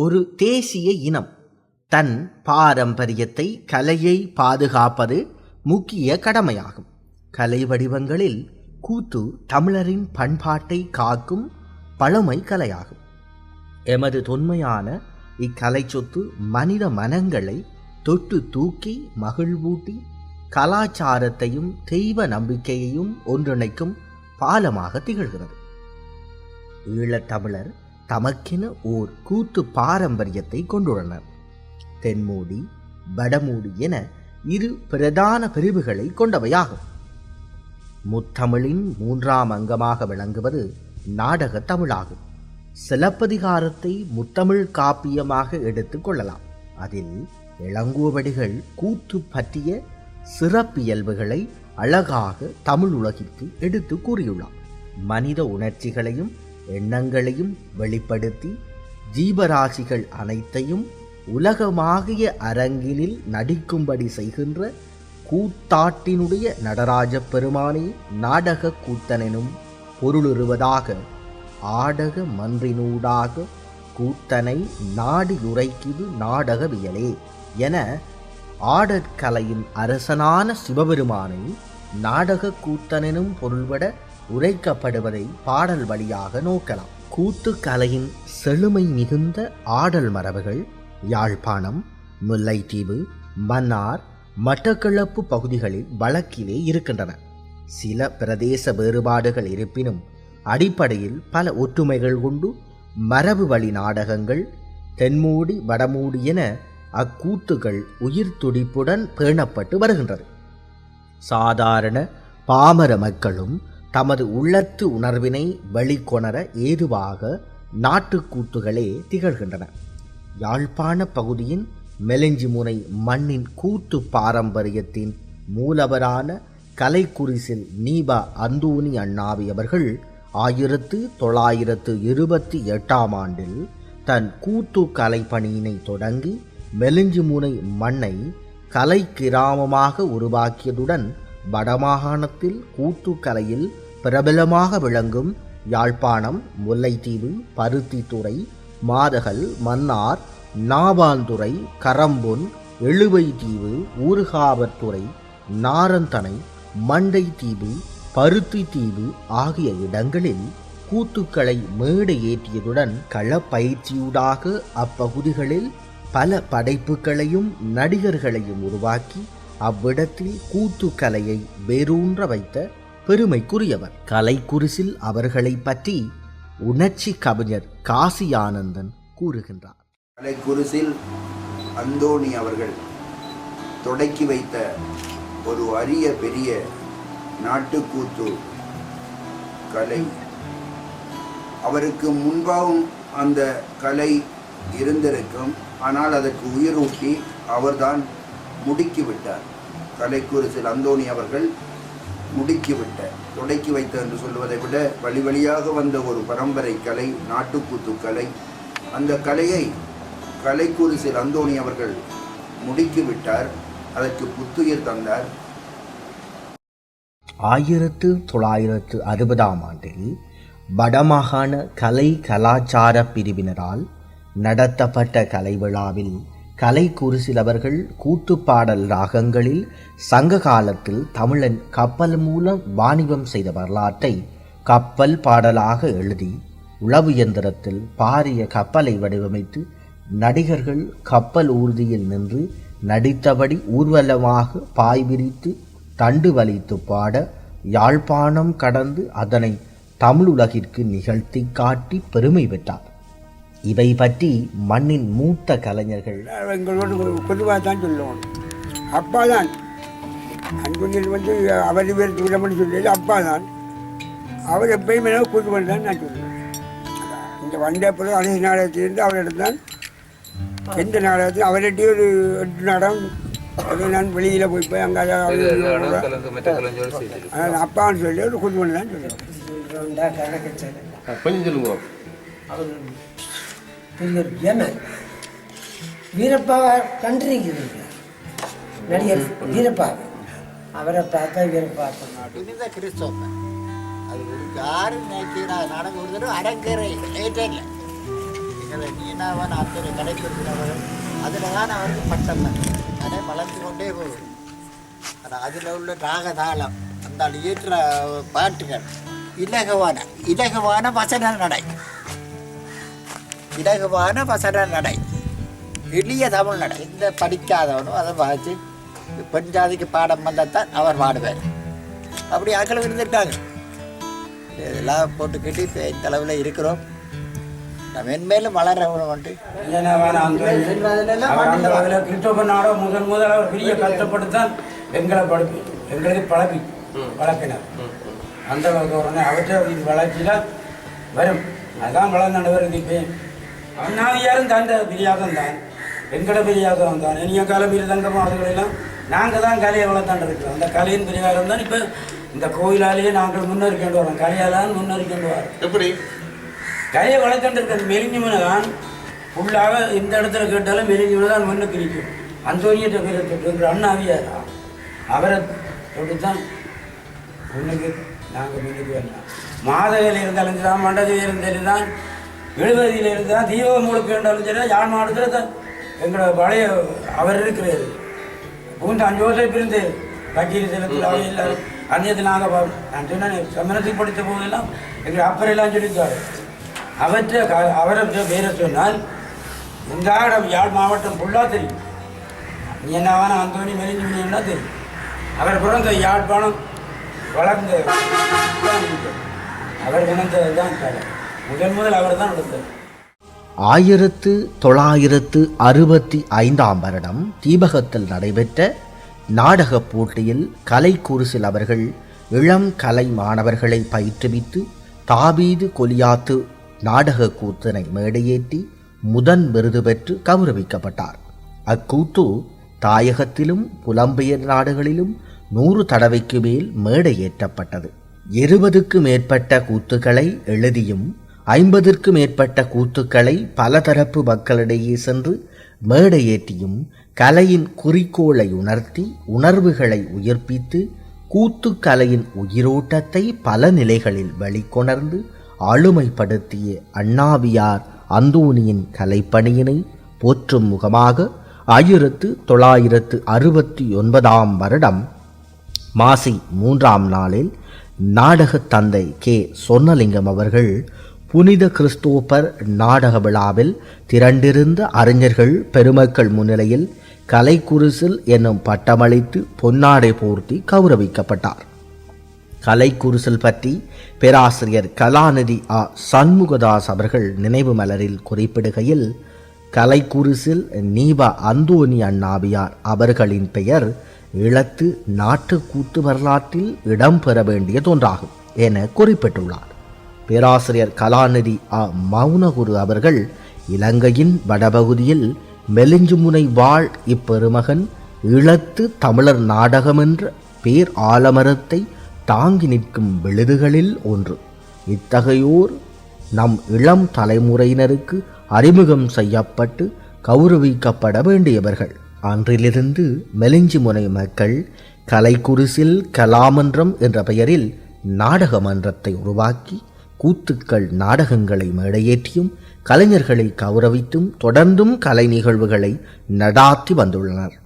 ஒரு தேசிய இனம். தன் பாரம்பரியத்தை கலையை பாதுகாப்பது முக்கிய கடமையாகும். கலை வடிவங்களில் கூத்து தமிழரின் பண்பாட்டை காக்கும் பழமை கலையாகும். எமது தொன்மையான இக்கலை சொத்து மனித மனங்களை தொட்டு தூக்கி மகிழ்வூட்டி கலாச்சாரத்தையும் தெய்வ நம்பிக்கையையும் ஒன்றிணைக்கும் பாலமாக திகழ்கிறது. ஈழத்தமிழர் தமக்கென ஓர் கூத்து பாரம்பரியத்தை கொண்டுள்ளனர். தென்மூடி வடமூடி என இரு பிரதான பிரிவுகளை கொண்டவையாகும். முத்தமிழின் மூன்றாம் அங்கமாக விளங்குவது நாடக தமிழாகும். சிலப்பதிகாரத்தை முத்தமிழ் காப்பியமாக எடுத்துக் கொள்ளலாம். அதில் இளங்கோவடிகள் கூத்து பற்றிய சிறப்பியல்புகளை அழகாக தமிழ் உலகிற்கு எடுத்து கூறியுள்ளார். மனித உணர்ச்சிகளையும் எண்ணங்களையும் வெளிப்படுத்தி ஜீவராசிகள் அனைத்தையும் உலகமாகிய அரங்கினில் நடிக்கும்படி செய்கின்ற கூத்தாட்டினுடைய நடராஜ பெருமானே நாடக கூத்தனெனும் பொருளுருவதாக ஆடக மன்றினூடாக கூத்தனை நாடியுரைக்குது நாடகவியலே என ஆடற்கலையின் அரசனான சிவபெருமானை நாடக கூத்தனெனும் பொருள்பட உரைக்கப்படுவதை பாடல் வழியாக நோக்கலாம். கூத்து கலையின் செழுமை மிகுந்த ஆடல் மரபுகள் யாழ்ப்பாணம் முல்லைத்தீவு மன்னார் மட்டக்களப்பு பகுதிகளில் வழக்கிலே இருக்கின்றன. சில பிரதேச வேறுபாடுகள் இருப்பினும் அடிப்படையில் பல ஒற்றுமைகள் கொண்டு மரபு வழி நாடகங்கள் தென்மூடி வடமூடி என அக்கூத்துகள் உயிர் துடிப்புடன் பேணப்பட்டு வருகின்றது. சாதாரண பாமர மக்களும் தமது உள்ளத்து உணர்வினை வெளிக்கொணர ஏதுவாக நாட்டுக்கூத்துகளே திகழ்கின்றன. யாழ்ப்பாண பகுதியின் மெலிஞ்சிமுனை மண்ணின் கூத்து பாரம்பரியத்தின் மூலவரான கலைக்குரிசில் நீபா அந்தூனி அண்ணாவி அவர்கள் ஆயிரத்து தொள்ளாயிரத்து இருபத்தி எட்டாம் ஆண்டில் தன் கூத்து கலைப்பணியினை தொடங்கி மெலிஞ்சிமுனை மண்ணை கலை கிராமமாக உருவாக்கியதுடன் வடமாகாணத்தில் கூத்து கலையில் பிரபலமாக விளங்கும் யாழ்ப்பாணம் முல்லைத்தீவு பருத்தித்துறை மாதகல் மன்னார் நாவாந்துறை கரம்பொன் எழுவைத்தீவு ஊர்காவத்துறை நாரந்தனை மண்டைத்தீவு பருத்தித்தீவு ஆகிய இடங்களில் கூத்துக்களை மேடை ஏற்றியதுடன் களப்பயிற்சியூடாக அப்பகுதிகளில் பல படைப்புகளையும் நடிகர்களையும் உருவாக்கி அவ்விடத்தில் கூத்துக்கலையை வேரூன்ற வைத்த பெருமைக்குரியவர். கலைக்குரிசில் அவர்களை பற்றி உணர்ச்சி கவிஞர் காசி ஆனந்தன் கூறுகின்றார் கலைக்குரிசில் அந்தோணி அவர்கள் தொடக்கி வைத்த ஒரு அரிய பெரிய நாட்டுக்கூத்து கலை. அவருக்கு முன்பாகவும் அந்த கலை இருந்திருக்கும். ஆனால் அதற்கு உயிரூட்டி அவர்தான் முடுக்கிவிட்டார் கலைக்குரிசில் அந்தோணி அவர்கள் முடுக்கிவிட்ட தொடக்கி வைத்த என்று சொல்வதை விட வழி வழியாக வந்த ஒரு பரம்பரை கலை நாட்டுக்கூத்து கலை. அந்த கலையை கலைக்குரிசில் அந்தோணி அவர்கள் முடுக்கிவிட்டார் அதற்கு புத்துயிர் தந்தார். ஆயிரத்து தொள்ளாயிரத்து அறுபதாம் ஆண்டில் வடமாகாண கலை கலாச்சார பிரிவினரால் நடத்தப்பட்ட கலை விழாவில் கலை குருசிலவர்கள் கூத்துப்பாடல் ராகங்களில் சங்க காலத்தில் தமிழன் கப்பல் மூலம் வாணிபம் செய்த வரலாற்றை கப்பல் பாடலாக எழுதி உளவு இயந்திரத்தில் பாரிய கப்பலை வடிவமைத்து நடிகர்கள் கப்பல் ஊர்தியில் நின்று நடித்தபடி ஊர்வலமாக பாய் விரித்து தண்டு வலித்து பாட யாழ்ப்பாணம் கடந்து அதனை தமிழ் உலகிற்கு நிகழ்த்தி காட்டி பெருமை பெற்றார். இவை பற்றி மண்ணின் மூத்த கலைஞர்கள் எங்களோட பொதுவாக தான் சொல்லுவோம். அப்பா தான் அன்புண்ணில் வந்து அவர் பேர் விடமணி சொல்லியது அப்பா தான் அவர் எப்பயும் என்ன கூட்டு தான் நான் சொல்லுவேன். இந்த வந்த பிறகு அனைத்து நாடகத்திலிருந்து அவரிடம் தான் எந்த நாடகத்தில் அவர்கிட்ட ஒரு எட்டு நாடகம் அது நான் வெளியில் போய் போய் அங்கே அதனால் அப்பான்னு சொல்லி ஒரு கூட்டு தான் சொல்லுவேன். கொஞ்சம் சொல்லுங்க. பெரியவர் ஏமன் வீரப்பா கண்டிருக்கிறீங்க நடிகர் வீரப்பா. அவரை பார்த்தா வீரப்பா இதுத கிறிஸ்தோப்ப அது ஒரு யாரும் நினைக்கிறா. நடந்து ஒரு தடவை அடங்கிற. ஏற்றே இல்லை எங்களை நீனாவன் ஆத்தரை கடைப்பிடிக்கிறவர் அதில் தான் அவருக்கு பட்டம் வந்து அதை வளர்ந்து கொண்டே போகுது. ஆனால் அதில் உள்ள ராகதாளம் அந்த இயற்ற பாட்டுகள் இலகுவான இலகுவான வசன நடை. இலகுவான வசன நடை. எளிய தமிழ் நடை. இந்த படிக்காதவனும் அதை பார்த்து பெண் ஜாதிக்கு பாடம் வந்தால் அவர் பாடுவார் அப்படி ஆக்கள் இருந்திருக்காங்க. இதெல்லாம் போட்டுக்கிட்டு இப்போ இந்த அளவில் இருக்கிறோம். நம்ம மென்மேலும் வளரவனும் வந்து நாடோ முதன் முதல் அவர் பெரிய கஷ்டப்பட்டு தான் எங்களை படிப்பி எங்களுக்கு பழப்பி வளர்க்கினார் அந்த உடனே அவற்றை தான் வரும். அதான் வளர்ந்தாண்டு வருது இப்போ அண்ணாதியாரும் தந்த பிரியாதம் தான். எங்கட பிரியாதம் தான். இனிய கால பிரிதங்கமும் அதுகளெல்லாம் நாங்கள் தான் கலையை வளர்த்தாண்டு இருக்கிறோம். அந்த கலையின் பிரியாதம் தான் இப்போ இந்த கோயிலாலேயே நாங்கள் முன்னேறிக்கொண்டு வரோம். கலையால் முன்னேறிக்கொண்டு வரோம். எப்படி? கரையை வளர்த்துட்டு இருக்கிற மெலிஞ்சவனை தான் ஃபுல்லாக இந்த இடத்துல கேட்டாலும் மெலிஞ்சவனை தான் முன்னுக்கு நிற்கும். அந்தோனியத்தை பேரை தொட்டு அண்ணாவியார் அவரை தொட்டு தான் முன்னுக்கு நாங்கள் முன்னுக்கு வரலாம். மாதவியில் இருந்தாலும் தான் மண்டதியில் இருந்தாலும் தான் எழுபதியில் இருந்தால் தீபம் முழுக்க இருந்தாலும் சரி யாழ் மாவட்டத்தில் தான் எங்களோட பழைய அவர் இருக்கிறார். பூந்து அஞ்சு வருஷம் இருந்து வக்கீல் செலுத்தில் அவர் எல்லாரும் அந்நியத்தை நாங்கள் பார்ப்போம் நான் சொன்னேன் சமரத்துக்கு படித்த போதெல்லாம் எங்கள் அப்பரெல்லாம் சொல்லியிருக்காரு. அவற்றை க- அவரை பேரை சொன்னால் இந்த இடம் யாழ் மாவட்டம் ஃபுல்லாக தெரியும். நீ என்னவான அந்தோனி மெலிஞ்சு என்ன தெரியும். அவர் பிறந்த யாழ்ப்பாணம் வளர்ந்த அவர் விளைந்தது தான் கலை முதல் அவர் தான் ஆயிரத்து தொள்ளாயிரத்து அறுபத்தி ஐந்தாம் வருடம் தீபகத்தில் நடைபெற்ற நாடகப் போட்டியில் கலைக்குருசில் அவர்கள் இளம் கலை மாணவர்களை பயிற்றுவித்து தாபீது கொலியாத்து நாடக கூத்தினை மேடையேற்றி முதன் விருது பெற்று கௌரவிக்கப்பட்டார். அக்கூத்து தாயகத்திலும் புலம்பெயர் நாடுகளிலும் நூறு தடவைக்கு மேல் மேடையேற்றப்பட்டது. இருபதுக்கு மேற்பட்ட கூத்துக்களை எழுதியும் ஐம்பதிற்கு மேற்பட்ட கூத்துக்களை பலதரப்பு மக்களிடையே சென்று மேடையேற்றியும் கலையின் குறிக்கோளை உணர்த்தி உணர்வுகளை உயிர்ப்பித்து கூத்துக்கலையின் உயிரோட்டத்தை பல நிலைகளில் வெளிக்கொணர்ந்து ஆளுமைப்படுத்திய அண்ணாவியார் அந்தோனியின் கலைப்பணியினை போற்றும் முகமாக ஆயிரத்து தொள்ளாயிரத்து அறுபத்தி ஒன்பதாம் வருடம் மாசி மூன்றாம் நாளில் நாடகத் தந்தை கே. சொர்ணலிங்கம் அவர்கள் புனித கிறிஸ்தோபர் நாடக விழாவில் திரண்டிருந்த அறிஞர்கள் பெருமக்கள் முன்னிலையில் கலைக்குரிசில் என்னும் பட்டமளித்து பொன்னாடை போர்த்தி கௌரவிக்கப்பட்டார். கலைக்குரிசில் பற்றி பேராசிரியர் கலாநிதி ஆ. சண்முகதாஸ் அவர்கள் நினைவு மலரில் குறிப்பிடுகையில் கலைக்குரிசில் நீபா அந்தோனி அண்ணாவியார் அவர்களின் பெயர் இழத்து நாட்டு கூத்து வரலாற்றில் இடம்பெற வேண்டியதொன்றாகும் என குறிப்பிட்டுள்ளார். பேராசிரியர் கலாநிதி ஆ. மௌனகுரு அவர்கள் இலங்கையின் வடபகுதியில் மெலிஞ்சுமுனை வாழ் இப்பெருமகன் இழத்து தமிழர் நாடகம் என்ற பேர் ஆலமரத்தை தாங்கி நிற்கும் விழுதுகளில் ஒன்று. இத்தகையோர் நம் இளம் தலைமுறையினருக்கு அறிமுகம் செய்யப்பட்டு கௌரவிக்கப்பட வேண்டியவர்கள். அன்றிலிருந்து மெலிஞ்சிமுனை மக்கள் கலைக்குரிசில் கலாமன்றம் என்ற பெயரில் நாடக மன்றத்தை உருவாக்கி கூத்துக்கள் நாடகங்களை மேடையேற்றியும் கலைஞர்களை கௌரவித்தும் தொடர்ந்தும் கலை நிகழ்வுகளை நடாத்தி வந்துள்ளனர்.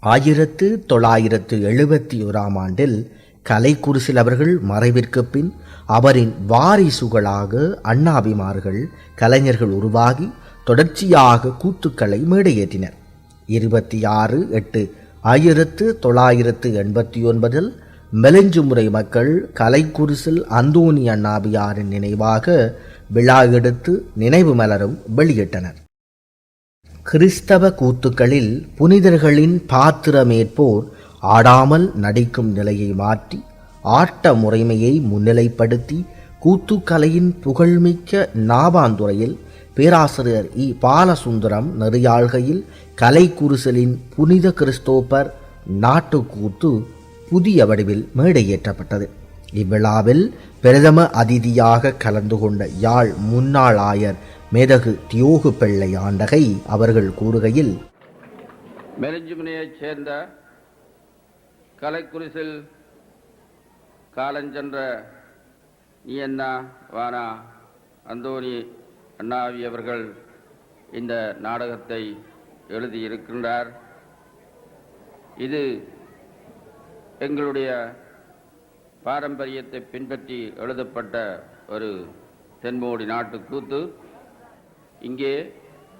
ஆயிரத்து தொள்ளாயிரத்து எழுபத்தி ஓராம் ஆண்டில் கலைக்குரிசில் அவர்கள் மறைவிற்கு பின் அவரின் வாரிசுகளாக அண்ணாபிமார்கள் கலைஞர்கள் உருவாகி தொடர்ச்சியாக கூத்துக்களை மேடையேற்றினர். இருபத்தி ஆறு எட்டு ஆயிரத்து தொள்ளாயிரத்து எண்பத்தி ஒன்பதில் மெலஞ்சுமுறை மக்கள் கலைக்குரிசில் அந்தோனி அண்ணாபியாரின் நினைவாக விழா எடுத்து நினைவு மலரும் வெளியிட்டனர். கிறிஸ்தவ கூத்துக்களில் புனிதர்களின் பாத்திரமேற்போர் ஆடாமல் நடிக்கும் நிலையை மாற்றி ஆட்ட முறைமையை முன்னிலைப்படுத்தி கூத்துக்கலையின் புகழ்மிக்க நாபாந்துறையில் பேராசிரியர் இ. பாலசுந்தரம் நெறியாள்கையில் கலைக்குரிசலின் புனித கிறிஸ்தோப்பர் நாட்டுக்கூத்து புதிய வடிவில் மேடையேற்றப்பட்டது. இவ்விழாவில் பிரதம அதிதியாக கலந்து கொண்ட யாழ் முன்னாள் ஆயர் மேதகு தியோகு பிள்ளை ஆண்டகை அவர்கள் கூறுகையில் மெலிஞ்சுமனையைச் சேர்ந்த கலைக்குரிசில் காலஞ்சென்ற நீ என்ன வானா அந்தோனி அண்ணாவி அவர்கள் இந்த நாடகத்தை எழுதியிருக்கின்றார். இது எங்களுடைய பாரம்பரியத்தை பின்பற்றி எழுதப்பட்ட ஒரு தென்மோடி நாட்டு கூத்து இங்கே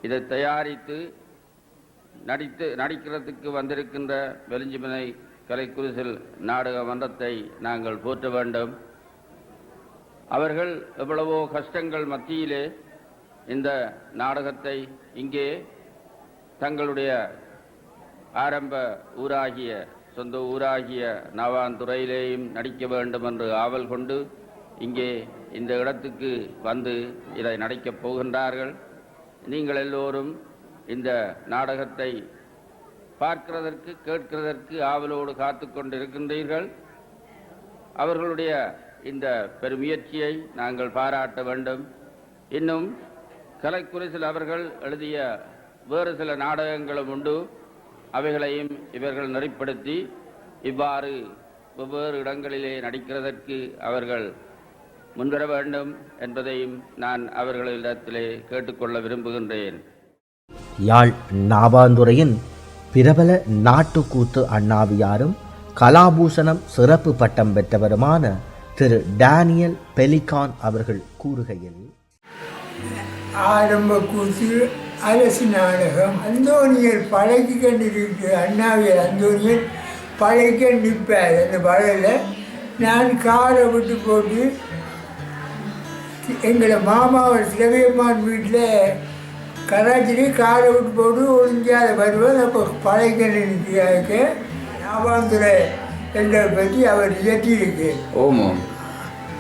இதை தயாரித்து நடித்து நடிக்கிறதுக்கு வந்திருக்கின்ற வெலிஞ்சிமனை கலைக்குரிசில் நாடக மன்றத்தை நாங்கள் போற்ற வேண்டும். அவர்கள் எவ்வளவோ கஷ்டங்கள் மத்தியிலே இந்த நாடகத்தை இங்கே தங்களுடைய ஆரம்ப ஊராகிய சொந்த ஊராகிய நவாந்துறையிலேயும் நடிக்க வேண்டும் என்று ஆவல் கொண்டு இங்கே இந்த இடத்துக்கு வந்து இதை நடிக்கப் போகின்றார்கள். நீங்கள் எல்லோரும் இந்த நாடகத்தை பார்க்கிறதற்கு கேட்கிறதற்கு ஆவலோடு காத்து கொண்டிருக்கின்றீர்கள். அவர்களுடைய இந்த பெருமுயற்சியை நாங்கள் பாராட்ட வேண்டும். இன்னும் கலைக்குரிசில் அவர்கள் எழுதிய வேறு சில நாடகங்களும் உண்டு. அவைகளையும் இவர்கள் நெறிப்படுத்தி இவ்வாறு வெவ்வேறு இடங்களிலே நடிக்கிறதற்கு அவர்கள் முன்வர வேண்டும் என்பதையும் நான் அவர்களிடத்திலே கேட்டுக்கொள்ள விரும்புகின்றேன். யாழ் நாவாந்துறையின் பிரபல நாட்டுக்கூத்து அண்ணாவியாரும் கலாபூஷணம் சிறப்பு பட்டம் பெற்றவருமான திரு டேனியல் பெலிகான் அவர்கள் கூறுகையில் ஆரம்ப கூத்து அரசு நாடகம். அந்தோனியர் பழகி கண்டிருக்கு அண்ணாவியர் அந்தோனியர் பழகி நிற்பார் அந்த பழையில் நான் காரை விட்டு போட்டு எங்களை மாமாவர் சிலவியம்மான் வீட்டில் கராச்சிலே காரை விட்டு போட்டு ஒழிஞ்சாத வருவேன் அப்போ பழகி நிற்கிறாருக்கு ஞாபகத்துறை என்ற பற்றி அவர் இயற்றியிருக்கு.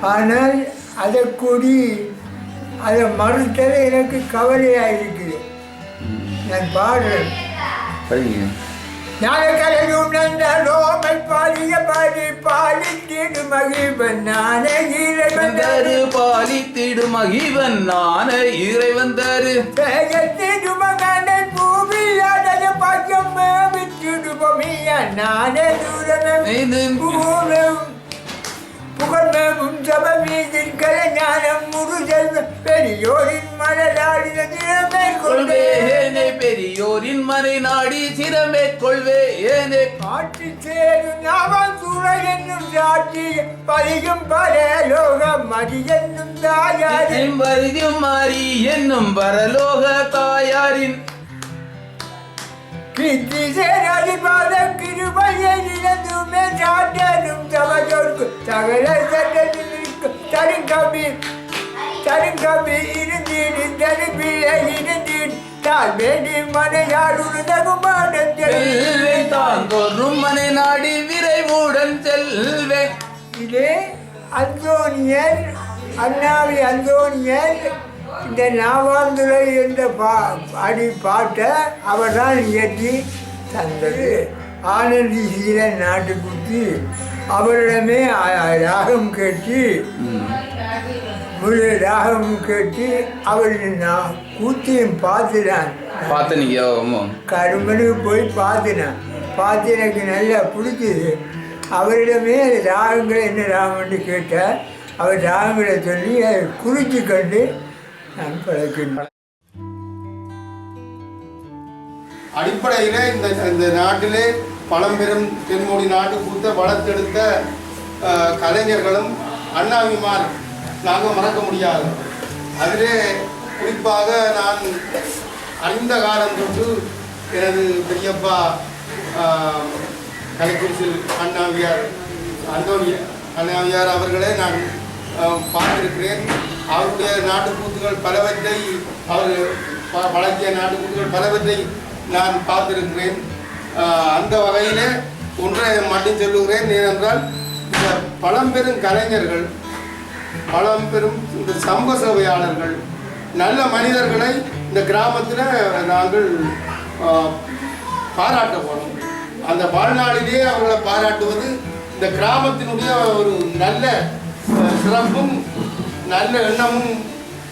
ஆனால் அதை கூடி அதை மறுத்தது எனக்கு கவலையாக இருக்குது நான் பாடுறேன் சரிங்க ஞானக்கலையும் நந்தரோமை பாலிய பாடி பாலித்திடு மகிழ்வன் நானே இறைவன் தரு பாலித்திடும் மகிவன் நான இறைவன் தரு. பேயத்திடு மகனை பூமி அதனை பாக்கியம் நானே தூரமே. இது பூரம் புகழ்மேவும் ஜபமீதின் கலைஞானம் முருகல் பெரியோரின் மலராடின திறமை கொள்வே கொள்வேனே பெரியோரின் மனை நாடி சிரமே கொள்வேனே காட்டி சேரும் நாமம் சூழல் என்னும் சாட்சி பதிகம் பல லோகம் மதி என்னும் தாயாரி வருதும் மாறி என்னும் பரலோக தாயாரின். கீர்த்தி சேராதி பாத கிருபையை இழந்துமே சாட்டனும் தவஜோர்க்கு சகல சட்டத்தில் இருக்கும் தருங்கபி தருங்கபி இருந்தீடு தருபிய இருந்தீடு தால் வேண்டி மனையாடுரு தகுமானத்தில் செல்வேன் தான் தோறும் மனை நாடி விரைவுடன் செல்வேன் இது அந்தோனியர் அண்ணாவி அந்தோனியர் இந்த நாவாந்துரை என்ற பா அடி பாட்டை அவர் தான் இயற்றி தந்தது. ஆனந்தி சீல நாட்டுக்குத்தி அவரிடமே ராகம் கேட்டு முழு ராகம் கேட்டு அவர் நான் கூத்தியும் பார்த்துதான் பார்த்து நீங்க ஓமோ கருமனுக்கு போய் பார்த்தினேன் பார்த்து எனக்கு நல்லா பிடிச்சது. அவரிடமே ராகங்களை என்ன ராகம்னு கேட்டார் அவர் ராகங்களை சொல்லி அதை குறித்து கண்டு நான் பழக்கின்றேன் அடிப்படையில் இந்த இந்த நாட்டிலே பழம்பெரும் தென்மொழி நாட்டு கொடுத்த வளர்த்தெடுத்த கலைஞர்களும் அண்ணாவிமார் நாங்கள் மறக்க முடியாது. அதிலே குறிப்பாக நான் அறிந்த காலம் தொட்டு எனது பெரியப்பா கலைக்குறிச்சில் அண்ணாவியார் அந்தோனி அண்ணாவியார் அவர்களை நான் பார்த்திருக்கிறேன். அவருடைய நாட்டுக்கூத்துகள் பலவற்றை அவர் வழங்கிய நாட்டுக்கூத்துகள் பலவற்றை நான் பார்த்திருக்கிறேன். அந்த வகையில் ஒன்றை மட்டும் சொல்லுகிறேன். ஏனென்றால் இந்த பழம்பெரும் கலைஞர்கள் பழம்பெரும் இந்த சமூக சேவையாளர்கள் நல்ல மனிதர்களை இந்த கிராமத்தில் நாங்கள் பாராட்ட போகிறோம் அந்த வாழ்நாளிலே அவர்களை பாராட்டுவது இந்த கிராமத்தினுடைய ஒரு நல்ல சிறப்பும் நல்ல எண்ணமும்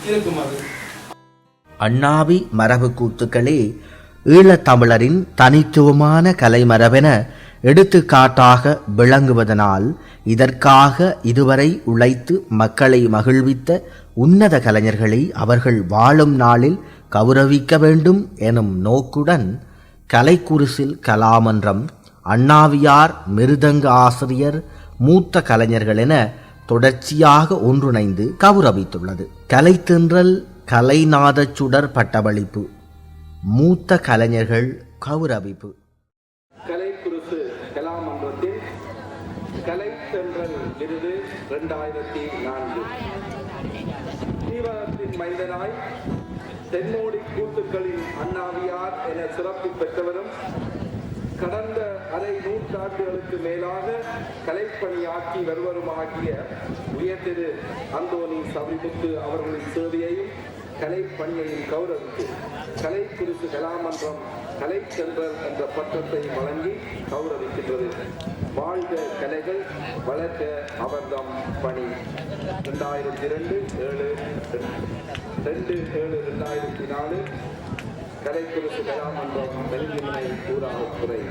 இருக்கும் அது. அண்ணாவி மரபு கூத்துக்களே ஈழத்தமிழரின் தனித்துவமான கலைமரபென எடுத்துக்காட்டாக விளங்குவதனால் இதற்காக இதுவரை உழைத்து மக்களை மகிழ்வித்த உன்னத கலைஞர்களை அவர்கள் வாழும் நாளில் கௌரவிக்க வேண்டும் எனும் நோக்குடன் கலைக்குருசில் கலாமன்றம் அண்ணாவியார் மிருதங்க ஆசிரியர் மூத்த கலைஞர்கள் என தொடர்ச்சியாக ஒன்றிணைந்து கௌரவித்துள்ளது கலைத்தென்றல் கலைநாத சுடர் பட்டமளிப்பு மூத்த கலைஞர்கள் கௌரவிப்பு நூற்றாண்டுகளுக்கு மேலாக கலைப்பணியாற்றி வருவருமாகிய உயர்திரு அந்தோனி சபரிமுத்து அவர்களின் சேவையையும் கலைப்பணியையும் கௌரவித்து கலைக்குருசு கலாமன்றம் கலைச்சென்றல் என்ற பட்டத்தை வழங்கி கௌரவிக்கின்றது. வாழ்க கலைகள் வளர்க்க அவர்தம் பணி. ரெண்டாயிரத்தி ரெண்டு ஏழு ரெண்டு ஏழு ரெண்டாயிரத்தி நாலு கலைக்குருசு கலாமன்றம் ஊராக துறை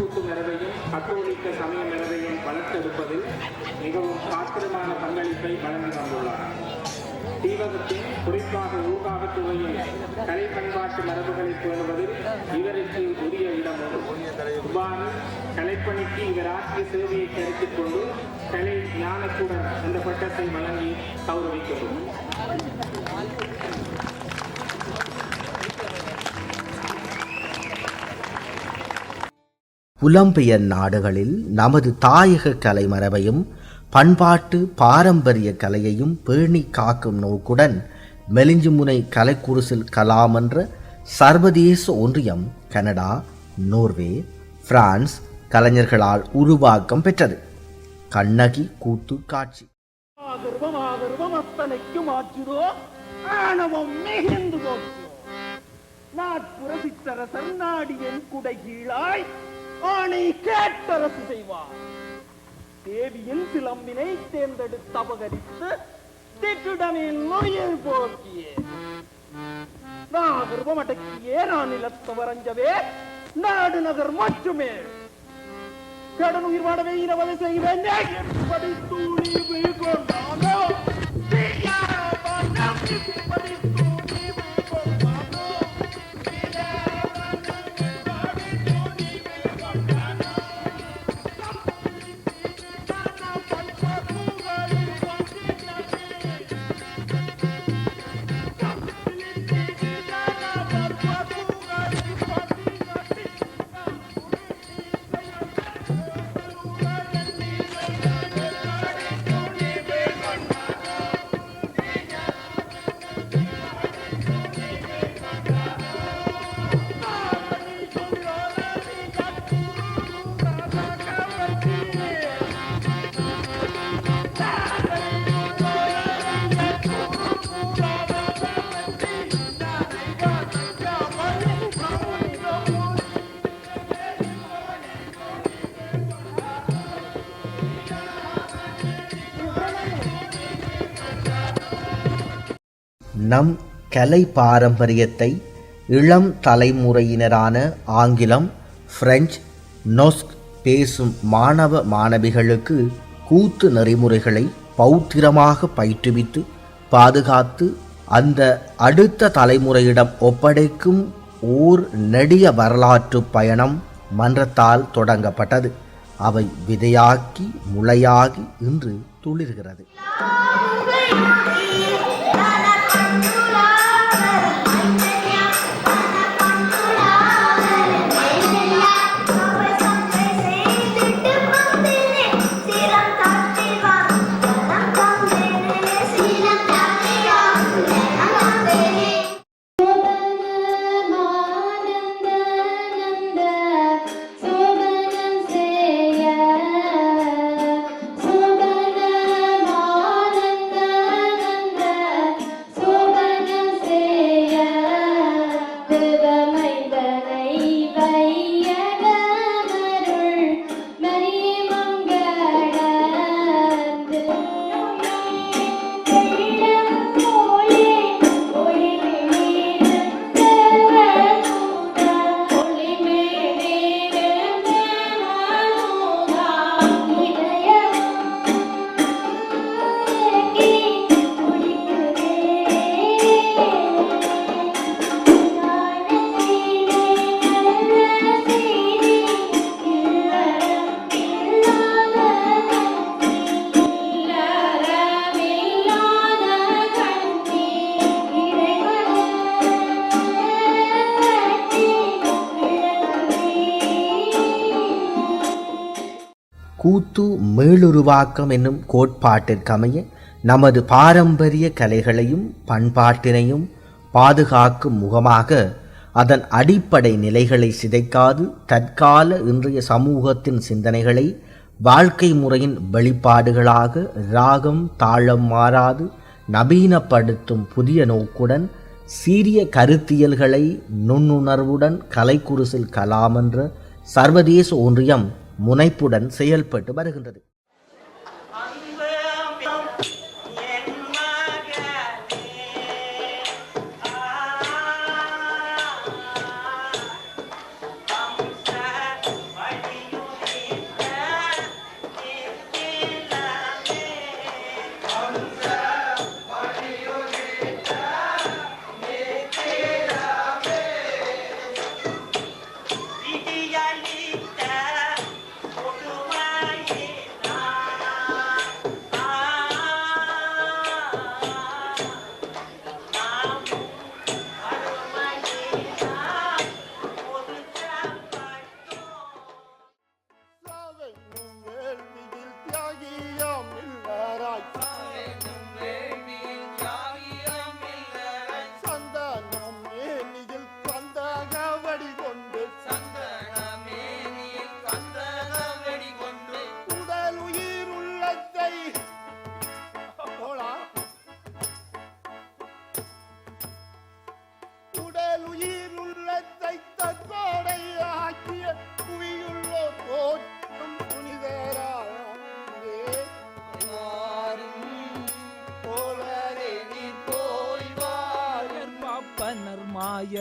கூட்டு மரபையும் கத்தோலிக்க சமய மரபையும் வளர்த்தெடுப்பதில் மிகவும் காத்திரமான பங்களிப்பை வழங்கி வந்துள்ளார். தீபகத்தின் குறிப்பாக ஊர்காவத்துறையின் கலை பண்பாட்டு மரபுகளை பேணுவதில் இவருக்கு உரிய இடம் உண்டு. இவ்வாறு கலைப்பணிக்கு இவர் ஆற்றிய சேவையை கருத்தில் கொண்டு கலை ஞானத்துடன் என்ற பட்டத்தை வழங்கி கௌரவிக்கப்படும். புலம்பெயர் நாடுகளில் நமது தாயக கலை மரபையும் பண்பாட்டு பாரம்பரிய கலையையும் பேணி காக்கும் நோக்குடன் மெலிஞ்சுமுனை கலைக்குருசில் என்ற சர்வதேச ஒன்றியம் கனடா நோர்வே பிரான்ஸ் கலைஞர்களால் உருவாக்கம் பெற்றது. கண்ணகி கூத்து காட்சி நாட்புற சித்தரசன் நாடியன் குடை கீழாய் ஆணை கேட்டரசு செய்வார். தேவியின் சிலம்பினை தேர்ந்தெடுத்து அபகரித்து திட்டுடனில் நொடியில் போக்கியே நாகர்வம் அடக்கியே நான் நிலத்து வரைஞ்சவே நாடு நகர் மட்டுமே கடன் உயிர் வாடவே இரவதை செய்வேன் எப்படி தூணி கொண்டானோ நம் கலை பாரம்பரியத்தை இளம் தலைமுறையினரான ஆங்கிலம் பிரெஞ்சு நொஸ்க் பேசும் மாணவ மாணவிகளுக்கு கூத்து நெறிமுறைகளை பௌத்திரமாக பயிற்றுவித்து பாதுகாத்து அந்த அடுத்த தலைமுறையிடம் ஒப்படைக்கும் ஓர் நெடிய வரலாற்று பயணம் மன்றத்தால் தொடங்கப்பட்டது. அவை விதையாக்கி முளையாகி இன்று துளிர்கிறது. கூத்து மீளுருவாக்கம் என்னும் கோட்பாட்டிற்கமைய நமது பாரம்பரிய கலைகளையும் பண்பாட்டினையும் பாதுகாக்கும் முகமாக அதன் அடிப்படை நிலைகளை சிதைக்காது தற்கால இன்றைய சமூகத்தின் சிந்தனைகளை வாழ்க்கை முறையின் வெளிப்பாடுகளாக ராகம் தாளம் மாறாது நவீனப்படுத்தும் புதிய நோக்குடன் சீரிய கருத்தியல்களை நுண்ணுணர்வுடன் கலைக்குருசில் கலாம் என்ற சர்வதேச ஒன்றியம் முனைப்புடன் செயல்பட்டு வருகின்றது.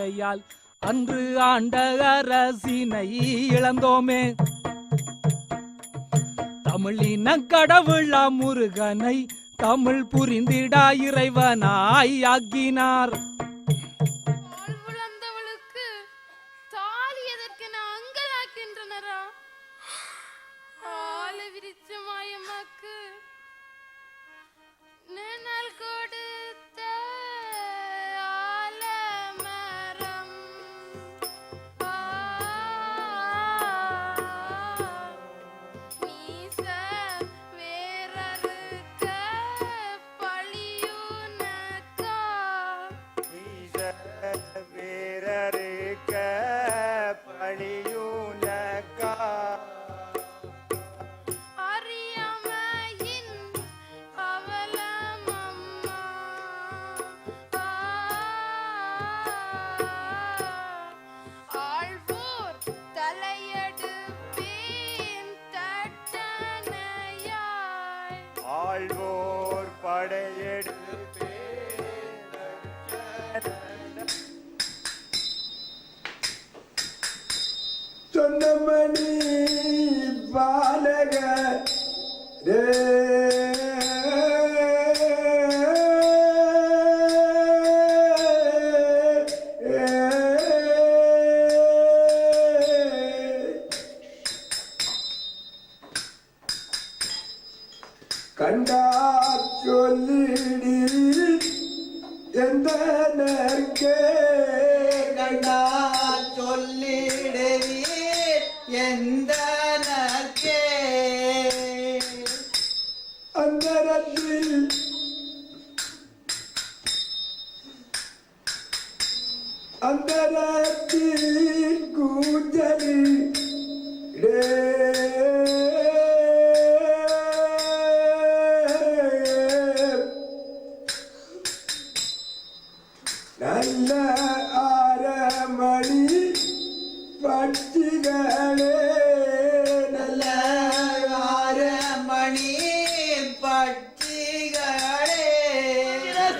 ஆசையால் அன்று ஆண்ட அரசினை இழந்தோமே. தமிழின கடவுளா முருகனை தமிழ் புரிந்திடா இறைவனாய் ஆக்கினார்.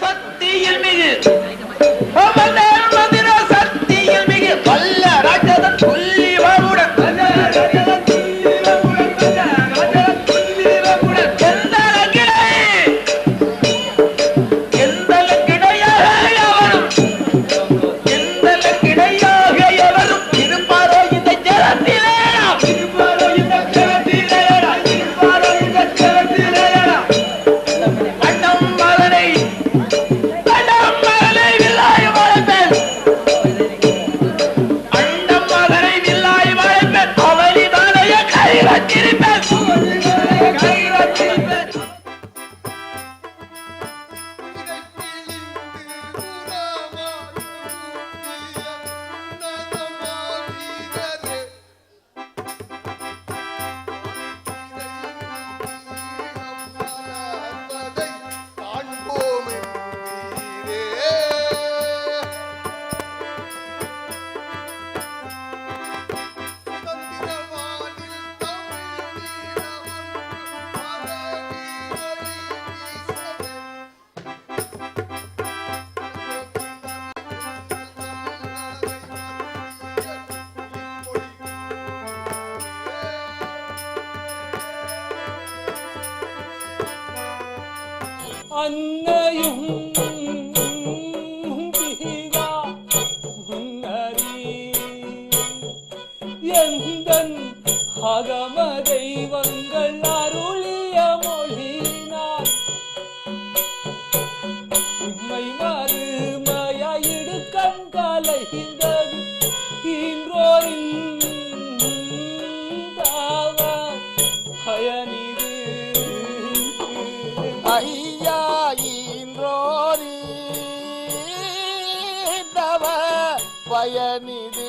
சக்தியில் மிகு பயனிதி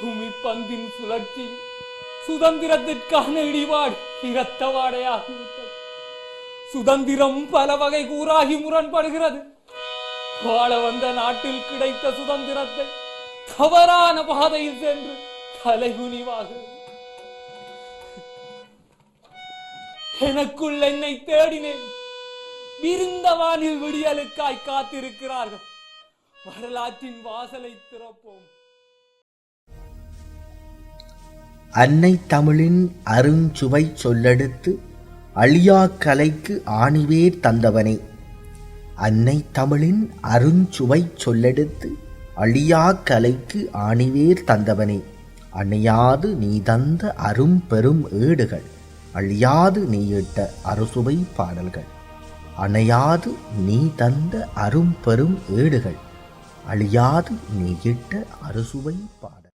பூமி பந்தின் சுழற்சி சுதந்திரத்திற்கான இடிபாடு இரத்தவாடையாகிவிட்டது சுதந்திரம் பல வகை கூறாகி முரண்படுகிறது. வாழ வந்த நாட்டில் கிடைத்த சுதந்திரத்தை தவறான பாதையில் சென்று தலைகுனிவாகிறது எனக்குள் என்னை தேடினேன். விருந்தவானில் விடியலுக்காய் காத்திருக்கிறார்கள். வரலாற்றின் வாசலை திறப்போம். அன்னை தமிழின் அருஞ்சுவை சொல்லெடுத்து அழியா கலைக்கு ஆணிவேர் தந்தவனே. அன்னை தமிழின் அருஞ்சுவை சொல்லெடுத்து அழியா கலைக்கு ஆணிவேர் தந்தவனே. அணையாது நீ தந்த அரும் பெரும் ஏடுகள் அழியாது நீ இட்ட அறுசுவை பாடல்கள். அணையாது நீ தந்த அரும்பெரும் ஏடுகள் அழியாது நீ இட்ட அறுசுவை பாடல்.